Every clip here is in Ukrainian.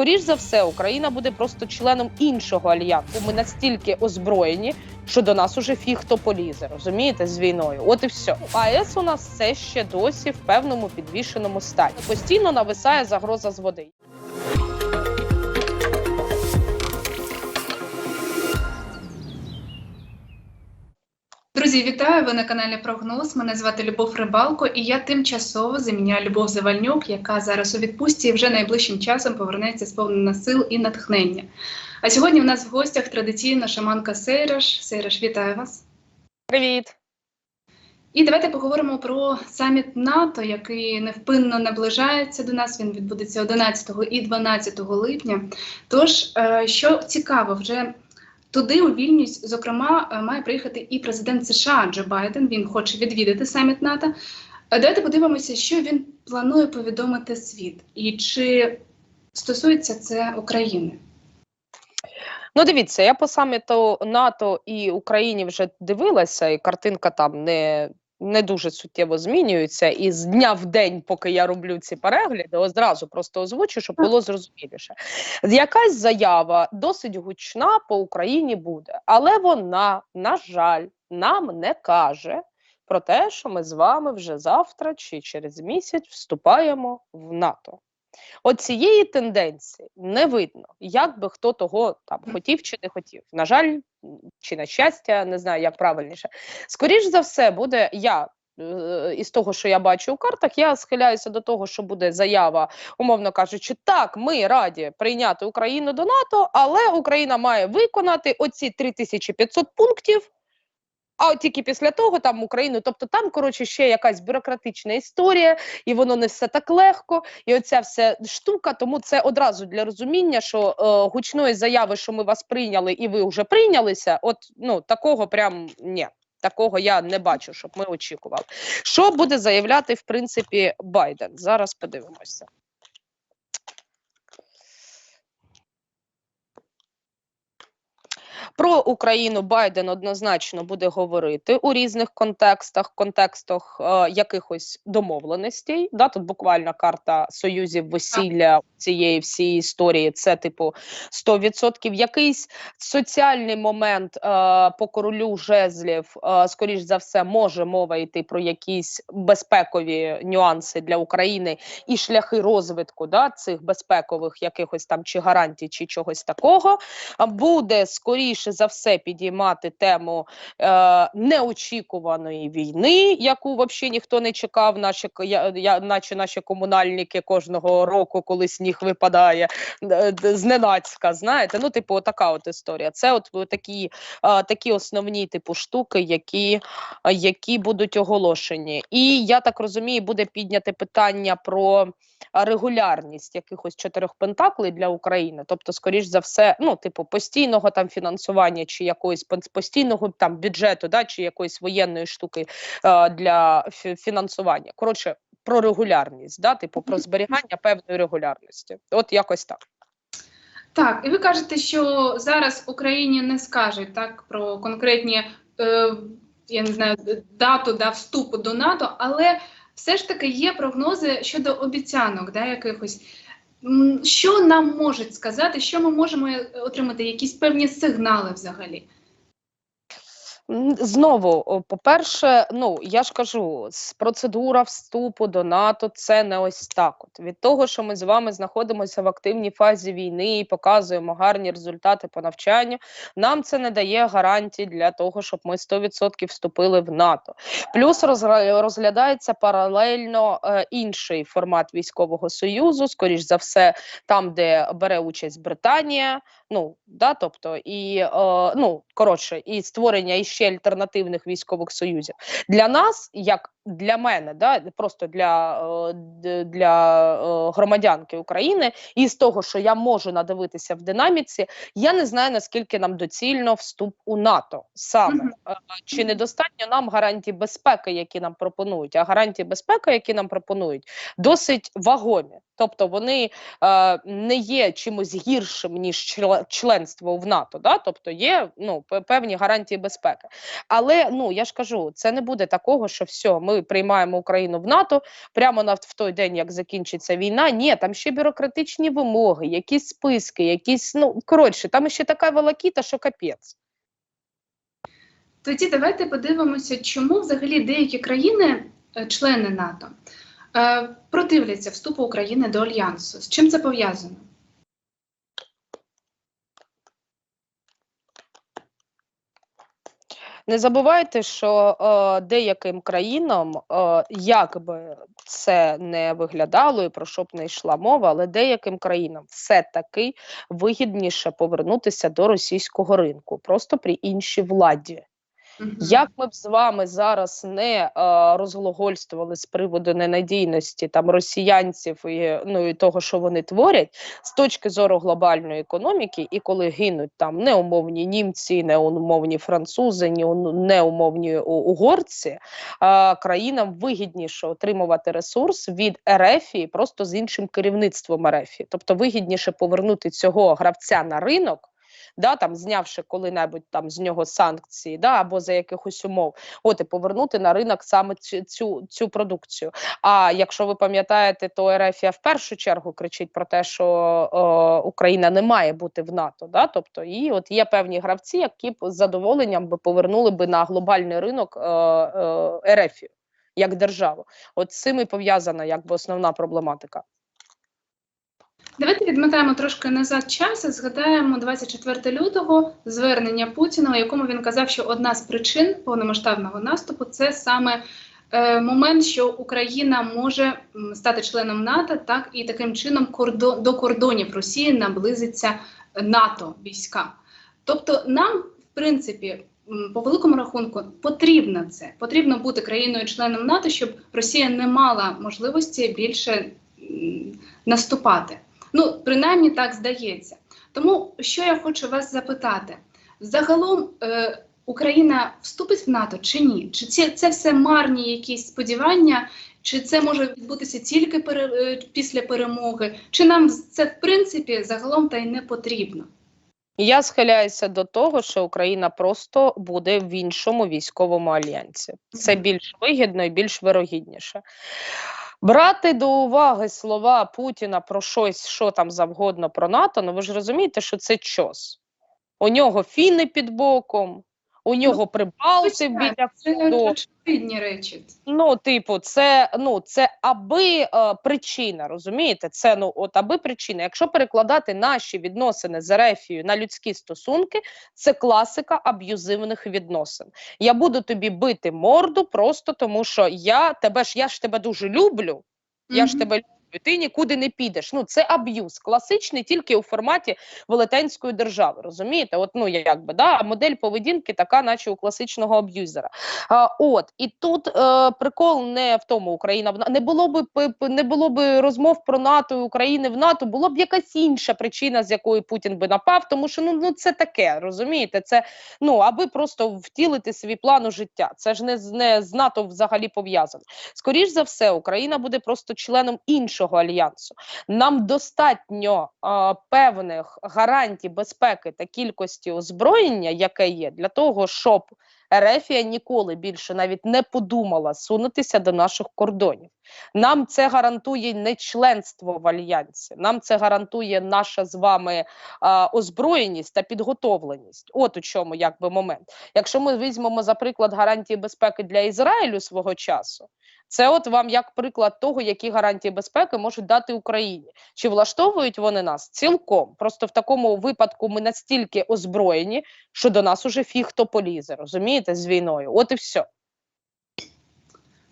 скоріш за все, Україна буде просто членом іншого альянсу. Ми настільки озброєні, що до нас уже фіг хто полізе, розумієте, з війною. От і все. АЕС у нас все ще досі в певному підвішеному стані. Постійно нависає загроза з води. Друзі, вітаю! Ви на каналі Прогноз. Мене звати Любов Рибалко, і я тимчасово заміняю Любов Завальнюк, яка зараз у відпустці і вже найближчим часом повернеться сповнена сил і натхнення. А сьогодні в нас в гостях традиційна шаманка Сейраш. Сейраш, вітаю вас! Привіт! І давайте поговоримо про саміт НАТО, який невпинно наближається до нас. Він відбудеться 11 і 12 липня. Тож, е, що цікаво, вже туди, у Вільнюс, зокрема, е, має приїхати і президент США Джо Байден. Він хоче відвідати саміт НАТО. Е, Давайте подивимося, що він планує повідомити світ, і чи стосується це України. Ну, дивіться, я по саміту НАТО і Україні вже дивилася, і картинка там не. Не дуже суттєво змінюється, і з дня в день, поки я роблю ці перегляди, одразу просто озвучу, щоб було зрозуміліше. Якась заява досить гучна по Україні буде, але вона, на жаль, нам не каже про те, що ми з вами вже завтра чи через місяць вступаємо в НАТО. От цієї тенденції не видно, як би хто того там хотів чи не хотів. На жаль, чи на щастя, не знаю, як правильніше. Скоріш за все, буде я. е, Із того, що я бачу у картах, я схиляюся до того, що буде заява, умовно кажучи, так, ми раді прийняти Україну до НАТО, але Україна має виконати оці 3500 пунктів. А от тільки після того там Україну, тобто там коротше ще якась бюрократична історія, і воно не все так легко. І оця вся штука. Тому це одразу для розуміння, що е, гучної заяви, що ми вас прийняли, і ви вже прийнялися. От ну такого прям ні. Такого я не бачу, щоб ми очікували. Що буде заявляти в принципі Байден? Зараз подивимося. Про Україну Байден однозначно буде говорити у різних контекстах, контекстах е, якихось домовленостей. Да, тут буквально карта союзів весілля цієї всієї історії. Це типу 100%. Якийсь соціальний момент е, по королю жезлів, е, скоріш за все, може мова йти про якісь безпекові нюанси для України і шляхи розвитку да, цих безпекових якихось там чи гарантій, чи чогось такого. Буде скоріше за все підіймати тему е, неочікуваної війни, яку взагалі ніхто не чекав, наші я, я, наче наші комунальники кожного року, коли сніг випадає зненацька. Знаєте, ну типу, така от історія. Це от такі, е, такі основні типу штуки, які, які будуть оголошені. І я так розумію, буде підняте питання про регулярність якихось чотирьох пентаклей для України, тобто, скоріш за все, ну, типу, постійного там фінансування чи якогось постійного там бюджету, да, чи якоїсь воєнної штуки е, для фінансування. Коротше, про регулярність, да, типу, про зберігання певної регулярності. От якось так. Так, і ви кажете, що зараз Україні не скажуть так про конкретні, е, я не знаю, дату да, вступу до НАТО, але все ж таки є прогнози щодо обіцянок, да, якихось. Що нам можуть сказати, що ми можемо е, отримати, якісь певні сигнали взагалі? Знову, по-перше, ну я ж кажу, процедура вступу до НАТО це не ось так. От від того, що ми з вами знаходимося в активній фазі війни і показуємо гарні результати по навчанню, нам це не дає гарантій для того, щоб ми 100% вступили в НАТО. Плюс розглядається паралельно е, інший формат військового союзу, скоріш за все, там, де бере участь Британія. Ну да, тобто, і е, ну коротше, і створення іще альтернативних військових союзів. Для нас, як для мене, да, просто для, е, для е, громадянки України, і з того, що я можу надивитися в динаміці, я не знаю наскільки нам доцільно вступ у НАТО саме. Е, чи недостатньо нам гарантій безпеки, які нам пропонують, а гарантії безпеки, які нам пропонують, досить вагомі. Тобто вони е, не є чимось гіршим ніж членство в НАТО. Да? Тобто є ну певні гарантії безпеки. Але ну я ж кажу, це не буде такого, що все, ми ми приймаємо Україну в НАТО прямо на в той день, як закінчиться війна. Ні, там ще бюрократичні вимоги, якісь списки, якісь ну коротше, там ще така волокіта, що капець. Тоді давайте подивимося, чому взагалі деякі країни, е, члени НАТО, е, противляться вступу України до альянсу. З чим це пов'язано? Не забувайте, що е, деяким країнам, е, як би це не виглядало і про що б не йшла мова, але деяким країнам все-таки вигідніше повернутися до російського ринку, просто при іншій владі. Як ми б з вами зараз не е, розглагольствували з приводу ненадійності там росіянців і ну і того, що вони творять, з точки зору глобальної економіки, і коли гинуть там неумовні німці, неумовні французи, ні- неумовні угорці, е, країнам вигідніше отримувати ресурс від РФ просто з іншим керівництвом РФ. Тобто вигідніше повернути цього гравця на ринок да, там знявши коли-небудь там з нього санкції, да, або за якихось умов, от і повернути на ринок саме цю, цю, цю продукцію. А якщо ви пам'ятаєте, то РФ в першу чергу кричить про те, що е, Україна не має бути в НАТО. Да? Тобто, і от є певні гравці, які з задоволенням би повернули би на глобальний ринок е, е, РФ як державу. От з цим і пов'язана якби основна проблематика. Давайте відмотаємо трошки назад час і згадаємо 24 лютого звернення Путіна, у якому він казав, що одна з причин повномасштабного наступу це саме е, момент, що Україна може стати членом НАТО, так і таким чином кордон, до кордонів Росії наблизиться НАТО війська. Тобто, нам, в принципі, по великому рахунку, потрібно це. Потрібно бути країною-членом НАТО, щоб Росія не мала можливості більше наступати. Ну, принаймні так здається. Тому що я хочу вас запитати: загалом е, Україна вступить в НАТО чи ні? Чи це, це все марні якісь сподівання? Чи це може відбутися тільки пере, е, після перемоги? Чи нам це в принципі загалом та й не потрібно? Я схиляюся до того, що Україна просто буде в іншому військовому альянсі. Це більш вигідно і більш вирогідніше. Брати до уваги слова Путіна про щось, що там завгодно про НАТО, ну ви ж розумієте, що це чос. У нього фіни під боком, у нього прибалти біля кордону. очевидні речі. Ну, типу, це ну це аби е, причина, розумієте? Це ну от аби причина. Якщо перекладати наші відносини з Ерефією на людські стосунки, це класика аб'юзивних відносин. Я буду тобі бити морду просто тому, що я тебе ж я ж тебе дуже люблю. Я ж тебе люблю. Ти нікуди не підеш. Ну це аб'юз класичний, тільки у форматі велетенської держави. Розумієте? От ну якби да модель поведінки така, наче у класичного аб'юзера. А, от і тут е, прикол не в тому, Україна в не було би не було би розмов про НАТО і України в НАТО. Було б якась інша причина, з якої Путін би напав, тому що ну, ну це таке, розумієте? Це ну аби просто втілити свій план у життя. Це ж не з не з НАТО взагалі пов'язано. Скоріш за все, Україна буде просто членом іншого альянсу. Нам достатньо е, певних гарантій безпеки та кількості озброєння, яке є, для того, щоб Ерефія ніколи більше навіть не подумала сунутися до наших кордонів. Нам це гарантує не членство в альянсі, нам це гарантує наша з вами а, озброєність та підготовленість. От у чому якби момент. Якщо ми візьмемо за приклад гарантії безпеки для Ізраїлю свого часу, це от вам як приклад того, які гарантії безпеки можуть дати Україні. Чи влаштовують вони нас цілком? Просто в такому випадку ми настільки озброєні, що до нас уже фіг хто полізе, розумієте, з війною. От і все.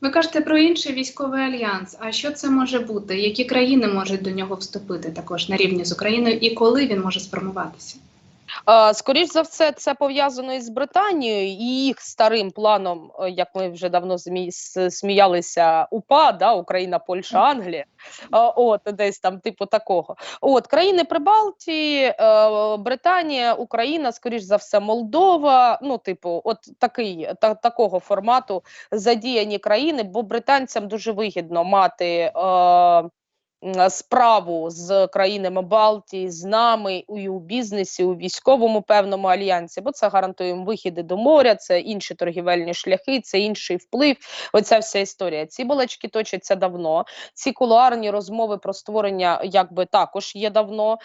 Ви кажете про інший військовий альянс. А що це може бути? Які країни можуть до нього вступити також на рівні з Україною, і коли він може сформуватися? Е, Скоріш за все, це пов'язано із Британією і їх старим планом, е, як ми вже давно сміялися, УПА, да, Україна, Польща, Англія. От десь там, типу такого. От країни Прибалтії, е, Британія, Україна, скоріш за все, Молдова. Ну, типу, от такий та, такого формату задіяні країни, бо британцям дуже вигідно мати. Е, справу з країнами Балтії, з нами і у бізнесі, у військовому певному альянсі, бо це гарантує їм вихіди до моря, це інші торгівельні шляхи, це інший вплив. Оця вся історія. Ці балачки точаться давно. Ці кулуарні розмови про створення якби також є давно.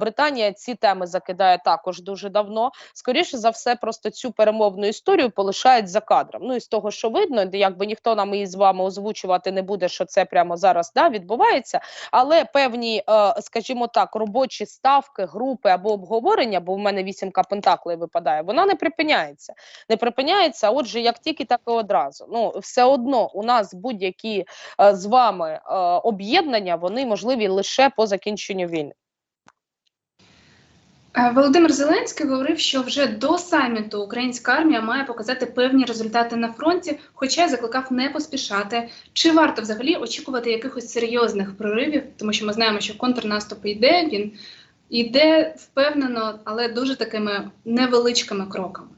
Британія ці теми закидає також дуже давно. Скоріше за все, просто цю перемовну історію полишають за кадром. Ну і з того, що видно, якби ніхто нам її з вами озвучувати не буде, що це прямо зараз да, відбувається. Але певні, е, скажімо так, робочі ставки, групи або обговорення, бо в мене вісімка пентаклей випадає, вона не припиняється. Не припиняється. Отже, як тільки, так і одразу. Ну все одно у нас будь-які е, з вами е, об'єднання, вони можливі лише по закінченню війни. Е, Володимир Зеленський говорив, що вже до саміту українська армія має показати певні результати на фронті, хоча й закликав не поспішати. Чи варто взагалі очікувати якихось серйозних проривів? Тому що ми знаємо, що контрнаступ йде, він йде впевнено, але дуже такими невеличкими кроками.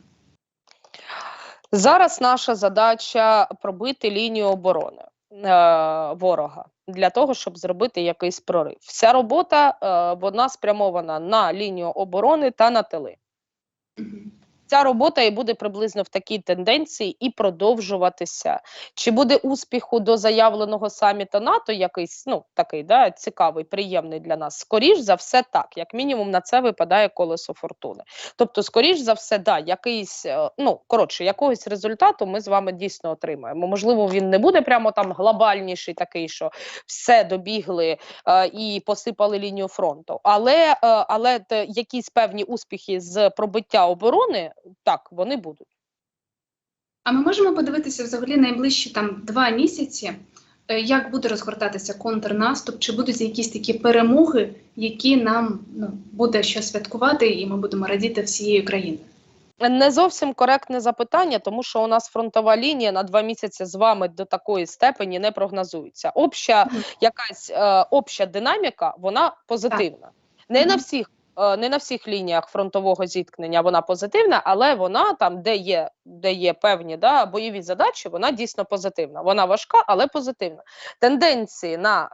Зараз наша задача пробити лінію оборони ворога для того, щоб зробити якийсь прорив. Вся робота е, вона спрямована на лінію оборони та на тили. Ця робота і буде приблизно в такій тенденції і продовжуватися. Чи буде успіху до заявленого саміта НАТО, якийсь ну такий да, цікавий, приємний для нас? Скоріш за все, так, як мінімум, на це випадає колесо фортуни. Тобто, скоріш за все, да, якийсь е, ну коротше, якогось результату ми з вами дійсно отримаємо. Можливо, він не буде прямо там глобальніший, такий, що все добігли е, і посипали лінію фронту. Але, е, але якісь певні успіхи з пробиття оборони, так, вони будуть. А ми можемо подивитися взагалі найближчі там два місяці, е, як буде розгортатися контрнаступ, чи будуть якісь такі перемоги, які нам ну, буде що святкувати, і ми будемо радіти всією країною. Не зовсім коректне запитання, тому що у нас фронтова лінія на два місяці з вами до такої степені не прогнозується. Обща якась е, обща динаміка, вона позитивна. Не на всіх. Е, Не на всіх лініях фронтового зіткнення вона позитивна, але вона там, де є, де є певні да, бойові задачі, вона дійсно позитивна. Вона важка, але позитивна. Тенденції на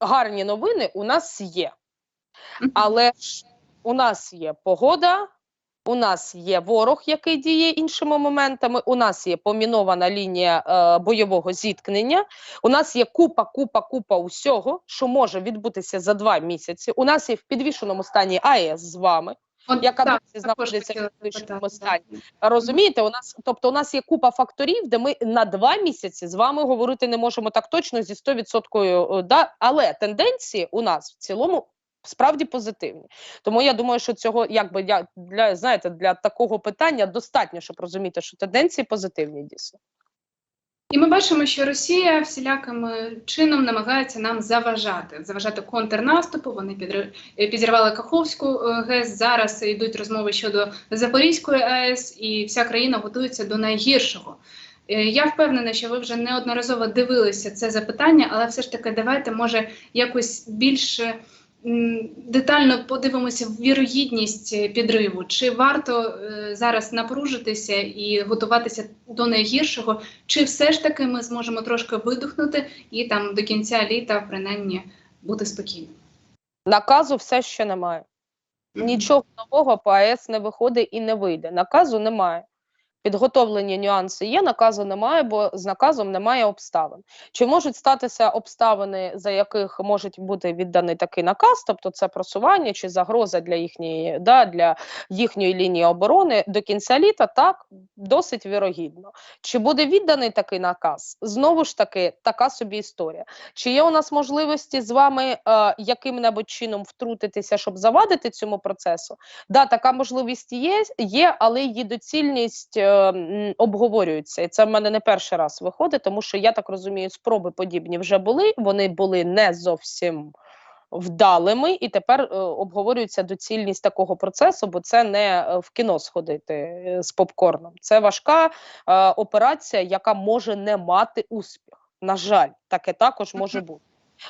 гарні новини у нас є. Але ж у нас є погода, у нас є ворог, який діє іншими моментами. У нас є помінована лінія е, бойового зіткнення. У нас є купа, купа, купа усього, що може відбутися за два місяці. У нас є в підвішеному стані АЕС з вами. От, Яка так, знаходиться в підвищеному стані. Розумієте, у нас, тобто, у нас є купа факторів, де ми на два місяці з вами говорити не можемо так точно зі 100%, е, да, але тенденції у нас в цілому. Справді позитивні, тому я думаю, що цього якби я для знаєте для такого питання достатньо, щоб розуміти, що тенденції позитивні дійсно. І ми бачимо, що Росія всіляким е, чином намагається нам заважати, заважати контрнаступу. Вони е, підірвали Каховську е, ГЕС. Зараз йдуть розмови щодо Запорізької АЕС, і вся країна готується до найгіршого. Я впевнена, що ви вже неодноразово дивилися це запитання, але все ж таки давайте може якось більше детально подивимося в вірогідність підриву. Чи варто е, зараз напружитися і готуватися до найгіршого, чи все ж таки ми зможемо трошки видихнути і там до кінця літа принаймні бути спокійним? Наказу все ще немає. Нічого нового по АЕС не виходить і не вийде. Наказу немає. Підготовлені нюанси є, наказу немає, бо з наказом немає обставин. Чи можуть статися обставини, за яких може бути відданий такий наказ, тобто це просування чи загроза для їхньої, да, для їхньої лінії оборони до кінця літа? Так, досить вірогідно. Чи буде відданий такий наказ? Знову ж таки, така собі історія. Чи є у нас можливості з вами е, яким-небудь чином втрутитися, щоб завадити цьому процесу? Да, така можливість є, є, але її доцільність м, обговорюється. І це в мене не перший раз виходить, тому що я так розумію, спроби подібні вже були. Вони були не зовсім вдалими, і тепер е, обговорюється доцільність такого процесу, бо це не е, в кіно сходити е, з попкорном. Це важка операція, яка може не мати успіх. На жаль, таке також може бути.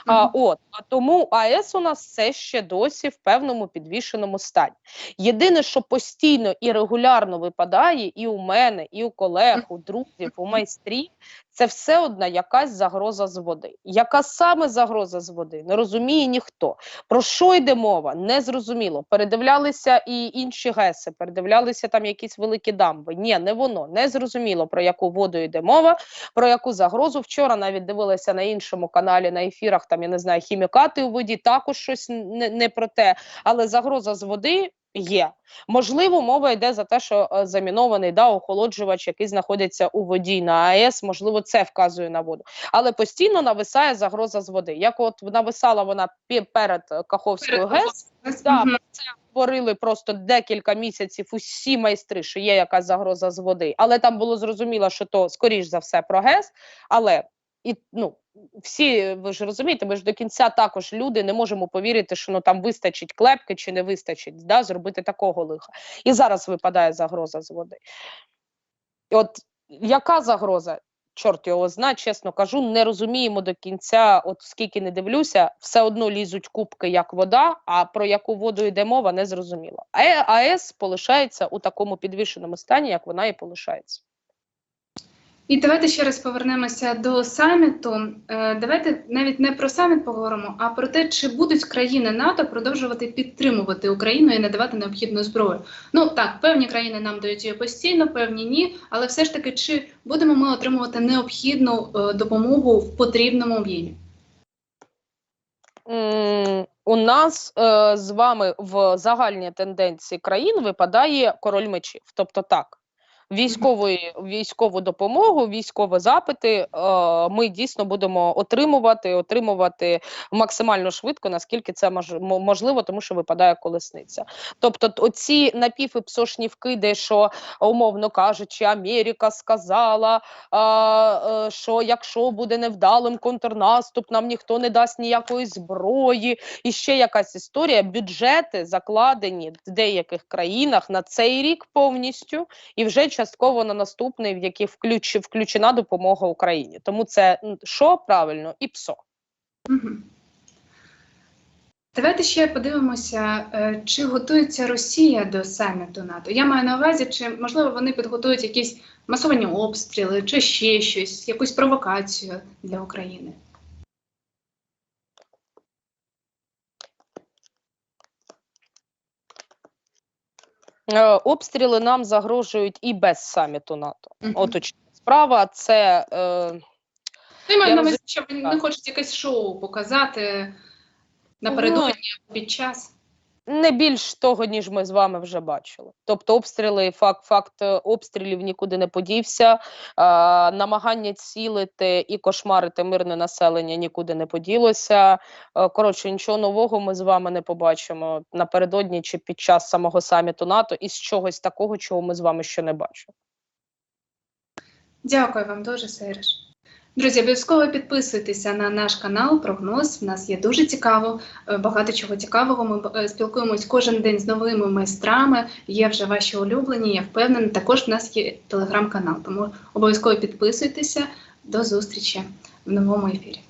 А, от а тому АЕС у нас все ще досі в певному підвішеному стані. Єдине, що постійно і регулярно випадає, і у мене, і у колег, у друзів, у майстрів, це все одна якась загроза з води. Яка саме загроза з води? Не розуміє ніхто. Про що йде мова? Не зрозуміло. Передивлялися і інші ГЕСи, передивлялися там якісь великі дамби. Ні, не воно. Не зрозуміло, про яку воду йде мова, про яку загрозу. Вчора навіть дивилася на іншому каналі на ефірах, там я не знаю, хімікати у воді, також щось не, не про те. Але загроза з води є. Можливо, мова йде за те, що е, замінований да, охолоджувач, який знаходиться у воді на АЕС, можливо, це вказує на воду. Але постійно нависає загроза з води. Як от нависала вона перед е, Каховською Перед ГЕС, да, це говорили просто декілька місяців усі майстри, що є якась загроза з води. Але там було зрозуміло, що то скоріш за все про ГЕС. Але і ну всі ви ж розумієте, ми ж до кінця також люди не можемо повірити, що ну там вистачить клепки чи не вистачить да, зробити такого лиха. І зараз випадає загроза з води. І от яка загроза? Чорт його зна, чесно кажу, не розуміємо до кінця, от скільки не дивлюся, все одно лізуть кубки як вода, а про яку воду йде мова, не зрозуміло. АЕС полишається у такому підвішеному стані, як вона і полишається. І давайте ще раз повернемося до саміту. Е, Давайте навіть не про саміт поговоримо, а про те, чи будуть країни НАТО продовжувати підтримувати Україну і надавати необхідну зброю. Ну так, певні країни нам дають її постійно, певні ні. Але все ж таки, чи будемо ми отримувати необхідну е, допомогу в потрібному об'ємі? У нас е, з вами в загальній тенденції країн випадає король мечів. Тобто так, військової, військову допомогу, військові запити е, ми дійсно будемо отримувати, отримувати максимально швидко, наскільки це мож, можливо, тому що випадає колесниця. Тобто, оці напівіпсошні вкиди, що умовно кажучи, Америка сказала, е, що якщо буде невдалим контрнаступ, нам ніхто не дасть ніякої зброї. І ще якась історія. Бюджети закладені в деяких країнах на цей рік повністю, і вже частково на наступний, в який включ, включена допомога Україні. Тому це що правильно і ПСО. Давайте ще подивимося, е, чи готується Росія до саміту НАТО. Я маю на увазі, чи можливо вони підготують якісь масовані обстріли, чи ще щось, якусь провокацію для України. Обстріли нам загрожують і без саміту НАТО. Угу. Оточна справа це. Е, Ти я маю на увазі, що вони не хочуть якесь шоу показати напередодні або під час. Не більш того, ніж ми з вами вже бачили. Тобто обстріли, факт, факт е, обстрілів нікуди не подівся. А, намагання цілити і кошмарити мирне населення нікуди не поділося. Е, коротше, нічого нового ми з вами не побачимо напередодні чи під час самого саміту НАТО із чогось такого, чого ми з вами ще не бачимо. Дякую вам дуже, Сейриш. Друзі, обов'язково підписуйтеся на наш канал Прогноз. В нас є дуже цікаво, е, багато чого цікавого. Ми е, спілкуємось кожен день з новими майстрами. Є вже ваші улюблені. Я впевнена. Також в нас є телеграм-канал. Тому обов'язково підписуйтеся. До зустрічі в новому ефірі.